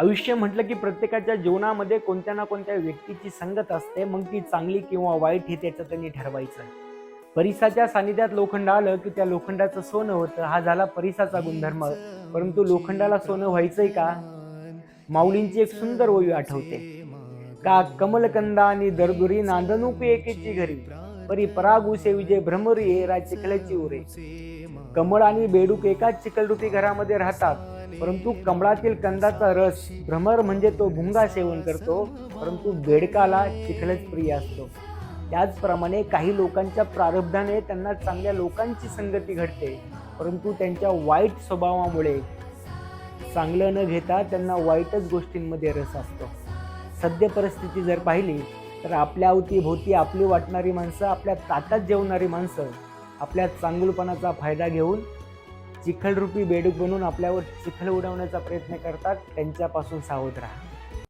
आयुष्य म्हटलं की प्रत्येकाच्या जीवनामध्ये कोणत्या ना कोणत्या व्यक्तीची संगत असते मग ती चांगली किंवा वाईट हे त्याचं त्यांनी ठरवायचं. परिसाच्या सानिध्यात लोखंड आलं की त्या लोखंडाचं सोनं होतं. हा झाला परिसाचा गुणधर्म. परंतु लोखंडाला सोनं व्हायचंय का? माऊलींची एक सुंदर ओवी आठवते. का कमलकंदा आणि दरदुरी नांदनुपी एकेची घरी. परी परागुसे विजय भ्रमरी राय चिखल्याची उरे कमळ आणि बेडूक एकाच चिखलरूपी घरामध्ये राहतात. परंतु कमळातील कंदाचा रस भ्रमर म्हणजे तो भुंगा सेवन करतो परंतु बेडकाला चिखलच प्रिय असतो. त्याचप्रमाणे काही लोकांच्या प्रारब्धाने त्यांना चांगल्या लोकांची संगती घडते परंतु त्यांच्या वाईट स्वभावामुळे चांगलं न घेता त्यांना वाईटच गोष्टींमध्ये रस असतो. सद्य परिस्थिती जर पाहिली तर आपल्या अवतीभोवती आपली वाटणारी माणसं आपल्या ताटात जेवणारी माणसं आपल्या चांगुलपणाचा फायदा घेऊन चिखलरूपी बेडूक बनून आपल्यावर चिखल उडवण्याचा प्रयत्न करतात त्यांच्यापासून सावध राहा.